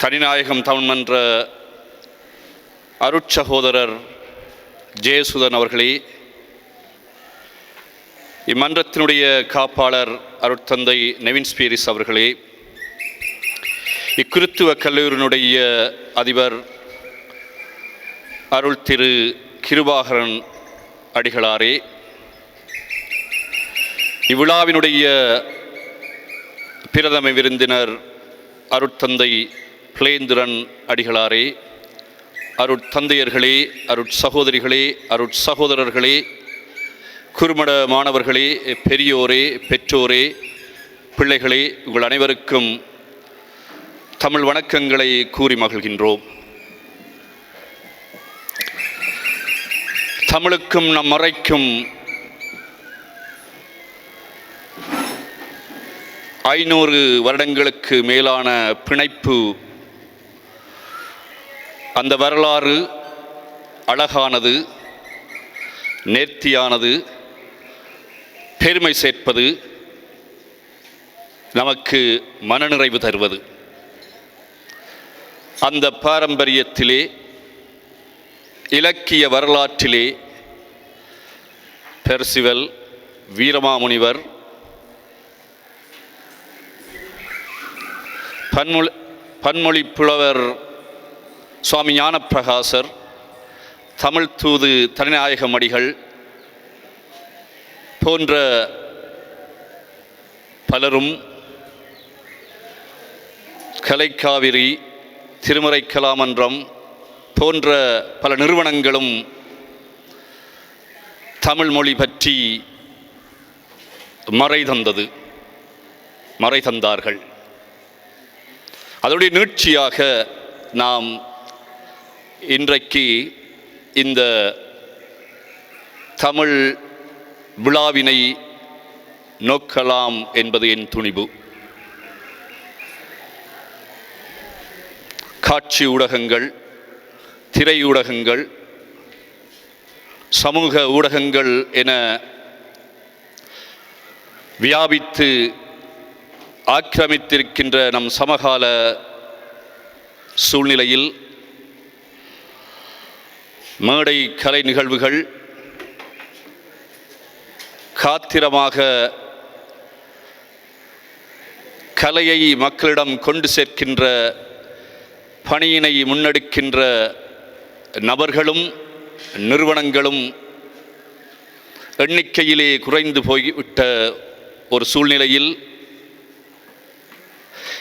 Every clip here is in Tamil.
தனிநாயகம் தமிழ்மன்ற அருட்சகோதரர் ஜெயசுதன் அவர்களே இம்மன்றத்தினுடைய காப்பாளர் அருட்தந்தை நெவின் ஸ்பீரிஸ் அவர்களே இக்குருத்துவ கல்லூரியினுடைய அதிபர் அருள் திரு கிருபாகரன் அடிகளாரே இவ்விழாவினுடைய பிரதம விருந்தினர் அருட்தந்தை பிளேந்திரன் அடிகளாரே அருட்தந்தையர்களே அருட்சகோதரிகளே அருட்சகோதரர்களே குறுமட மாணவர்களே பெரியோரே பெற்றோரே பிள்ளைகளே உங்கள் அனைவருக்கும் தமிழ் வணக்கங்களை கூறி மகிழ்கின்றோம். தமிழுக்கும் நம் மறைக்கும் ஐநூறு வருடங்களுக்கு மேலான பிணைப்பு அந்த வரலாறு அழகானது நேர்த்தியானது பெருமை சேர்ப்பது நமக்கு மனநிறைவு தருவது. அந்த பாரம்பரியத்திலே இலக்கிய வரலாற்றிலே பெர்சிவல் வீரமாமுனிவர் பன்மொழி பன்மொழி புலவர் சுவாமி ஞானப்பிரகாசர் தமிழ் தூது தனிநாயகம் அடிகள் போன்ற பலரும் கலைக்காவிரி திருமறை கலாமன்றம் போன்ற பல நிறுவனங்களும் தமிழ் மொழி பற்றி மறை தந்தது மறை தந்தார்கள். அதனுடைய நீட்சியாக நாம் இன்றைக்கு இந்த தமிழ் விழாவினை நோக்கலாம் என்பது என் துணிவு. காட்சி ஊடகங்கள் திரையூடகங்கள் சமூக ஊடகங்கள் என வியாபித்து ஆக்கிரமித்திருக்கின்ற நம் சமகால சூழ்நிலையில் மேடை கலை நிகழ்வுகள் காத்திரமாக கலையை மக்களிடம் கொண்டு சேர்க்கின்ற பணியினை முன்னெடுக்கின்ற நபர்களும் நிறுவனங்களும் எண்ணிக்கையிலே குறைந்து போய்விட்ட ஒரு சூழ்நிலையில்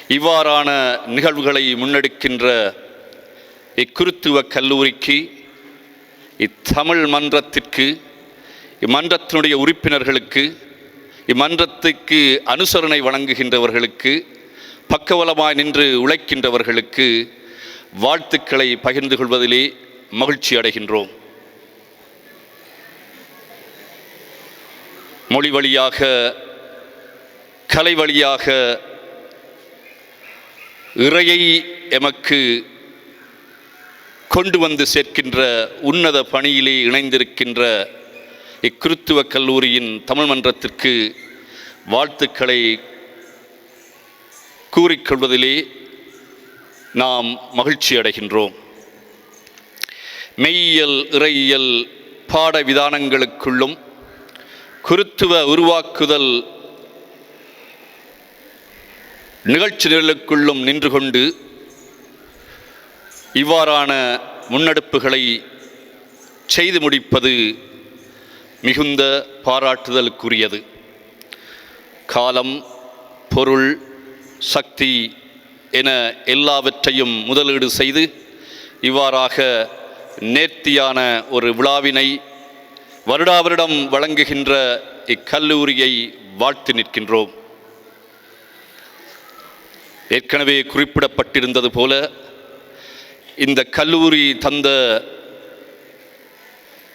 இவ்வாறான நிகழ்வுகளை முன்னெடுக்கின்ற இக்குருத்துவ கல்லூரிக்கு இத்தமிழ் மன்றத்திற்கு இம்மன்றத்தினுடைய உறுப்பினர்களுக்கு இம்மன்றத்துக்கு அனுசரணை வழங்குகின்றவர்களுக்கு பக்கவலமாய் நின்று உழைக்கின்றவர்களுக்கு வாழ்த்துக்களை பகிர்ந்து கொள்வதிலே மகிழ்ச்சி அடைகின்றோம். மொழி வழியாக கலை வழியாக இறையை எமக்கு கொண்டு வந்து சேர்க்கின்ற உன்னத பணியிலே இணைந்திருக்கின்ற இக்கிருத்துவ கல்லூரியின் தமிழ் மன்றத்திற்கு வாழ்த்துக்களை கூறிக்கொள்வதிலே நாம் மகிழ்ச்சி அடைகின்றோம். மெய்யியல் இறையியல் பாட விதானங்களுக்குள்ளும் குருத்துவ உருவாக்குதல் நிகழ்ச்சி நிரலுக்குள்ளும் நின்று கொண்டு இவ்வாறான முன்னெடுப்புகளை செய்து முடிப்பது மிகுந்த பாராட்டுதலுக்குரியது. காலம் பொருள் சக்தி என எல்லாவற்றையும் முதலீடு செய்து இவ்வாறாக நேர்த்தியான ஒரு விழாவினை வருடாவரிடம் வழங்குகின்ற இக்கல்லூரியை வாழ்த்து நிற்கின்றோம். ஏற்கனவே குறிப்பிடப்பட்டிருந்தது போல இந்த கல்லூரி தந்த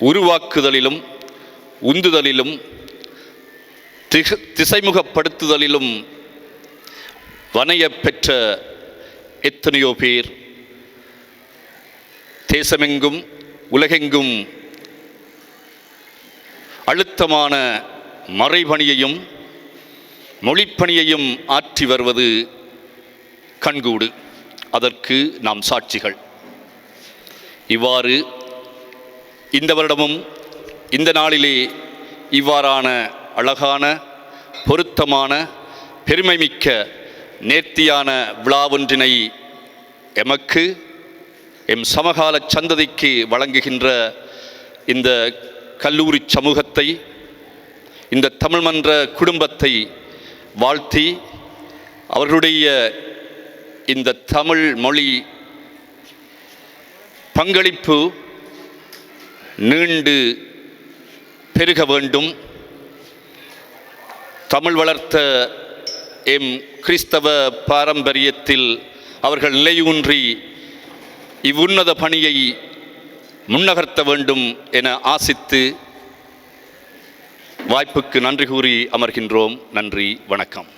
உருவாக்குதலிலும் உந்துதலிலும் திக திசைமுகப்படுத்துதலிலும் வனைய பெற்ற எத்தனையோ பேர் தேசமெங்கும் உலகெங்கும் அழுத்தமான மறைபணியையும் மொழிப்பணியையும் ஆற்றி வருவது கண்கூடு. அதற்கு நாம் சாட்சிகள். இவ்வாறு இந்த வருடமும் இந்த நாளிலே இவ்வாறான அழகான பொருத்தமான பெருமைமிக்க நேர்த்தியான விழாவொன்றினை எமக்கு எம் சமகால சந்ததிக்கு வழங்குகின்ற இந்த கல்லூரி சமூகத்தை இந்த தமிழ் மன்ற குடும்பத்தை வாழ்த்தி அவர்களுடைய இந்த தமிழ் மொழி பங்களிப்பு நீண்டு பெருக வேண்டும். தமிழ் வளர்த்த எம் கிறிஸ்தவ பாரம்பரியத்தில் அவர்கள் நிலையூன்றி இவ்வுன்னத பணியை முன்னகர்த்த வேண்டும் என ஆசித்து வாய்ப்புக்கு நன்றி கூறி அமர்கின்றோம். நன்றி வணக்கம்.